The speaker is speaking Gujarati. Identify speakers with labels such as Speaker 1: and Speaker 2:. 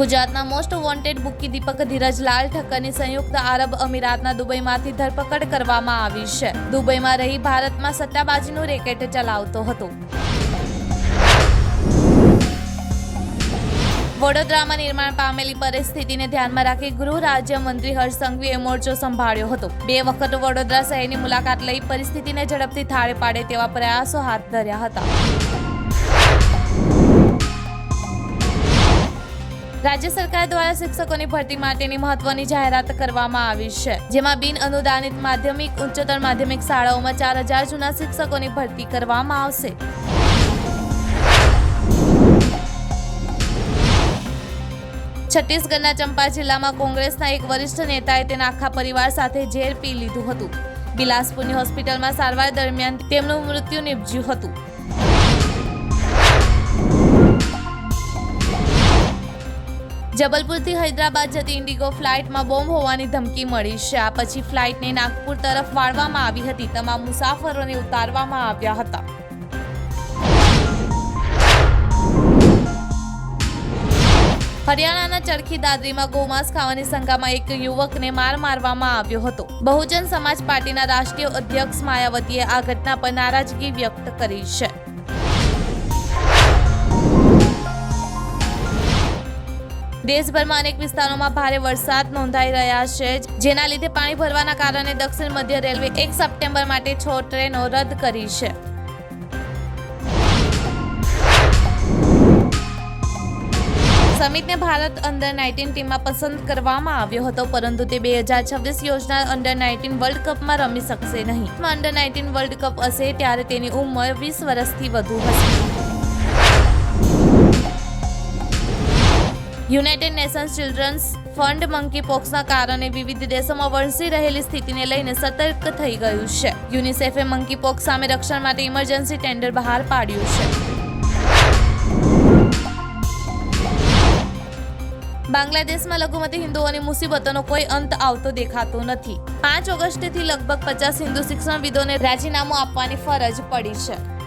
Speaker 1: ગુજરાતના most wanted bookie Deepak Dhirajlal ઠક્કરની સંયુક્ત આરબ અમીરાતના દુબઈમાંથી ધરપકડ કરવામાં આવી છે. દુબઈમાં રહી ભારતમાં સટ્ટાબાજીનું રેકેટ ચલાવતો હતો. વડોદરામાં નિર્માણ પામેલી પરિસ્થિતિને ધ્યાનમાં રાખી ગૃહ રાજ્યમંત્રી હર્ષ સંઘવીએ મોરચો સંભાળ્યો હતો. બે વખત વડોદરા શહેરની મુલાકાત લઈ પરિસ્થિતિને ઝડપથી થાળે પાડે તેવા પ્રયાસો હાથ ધર્યા હતા. રાજ્ય સરકાર દ્વારા શિક્ષકોની ભરતી માટેની મહત્વની જાહેરાત કરવામાં આવી છે, જેમાં બિન અનુદાનિત માધ્યમિક, ઉચ્ચતર માધ્યમિક શાળાઓમાં ચાર હજાર જૂના શિક્ષકોની ભરતી કરવામાં આવશે. છત્તીસગઢના ચંપા જિલ્લામાં કોંગ્રેસના એક વરિષ્ઠ નેતાએ તેના આખા પરિવાર સાથે ઝેર પી લીધું હતું. બિલાસપુરની હોસ્પિટલમાં સારવાર દરમિયાન તેમનું મૃત્યુ નિપજ્યું હતું. જબલપુરથી હૈદરાબાદ જતી ઇન્ડિગો ફ્લાઇટમાં બોમ્બ હોવાની ધમકી મળી. છે આ પછી ફ્લાઇટને નાગપુર તરફ વાળવામાં આવી હતી. તમામ મુસાફરોને ઉતારવામાં આવ્યા હતા. હરિયાણાના ચરખી દાદરીમાં ગોમાંસ ખાવાની શંકામાં એક યુવકને માર મારવામાં આવ્યો હતો. બહુજન સમાજ પાર્ટીના રાષ્ટ્રીય અધ્યક્ષ માયાવતીએ આ ઘટના પર નારાજગી વ્યક્ત કરી છે. દેશભરમાં અનેક વિસ્તારોમાં ભારે વરસાદ નોંધાઈ રહ્યા છે, જેના લીધે પાણી ભરવાના કારણે દક્ષિણ મધ્ય રેલવે એક સપ્ટેમ્બર માટે છ ટ્રેનો રદ કરી છે. સમિતને ભારત અંડર નાઇન્ટીન ટીમમાં પસંદ કરવામાં આવ્યો હતો, પરંતુ તે બે હજાર છવ્વીસ યોજના અંડર નાઇન્ટીન વર્લ્ડ કપમાં રમી શકશે નહીં. અંડર નાઇન્ટીન વર્લ્ડ કપ હશે ત્યારે તેની ઉંમર વીસ વર્ષથી વધુ હશે. United Nations Children's Fund monkey પોક્સના કારણે વિવિધ દેશોમાં વણસી રહેલી સ્થિતિને લઈને સતર્ક થઈ ગયું છે. યુનિસેફે મંકીપોક્સ સામે રક્ષણ માટે ઇમરજન્સી ટેન્ડર બહાર પાડ્યું છે. બાંગ્લાદેશમાં લઘુમતી હિન્દુઓની મુસીબતોનો કોઈ અંત આવતો દેખાતો નથી. પાંચ ઓગસ્ટથી લગભગ પચાસ હિન્દુ શિક્ષણવિદોને રાજીનામું આપવાની ફરજ પડી છે.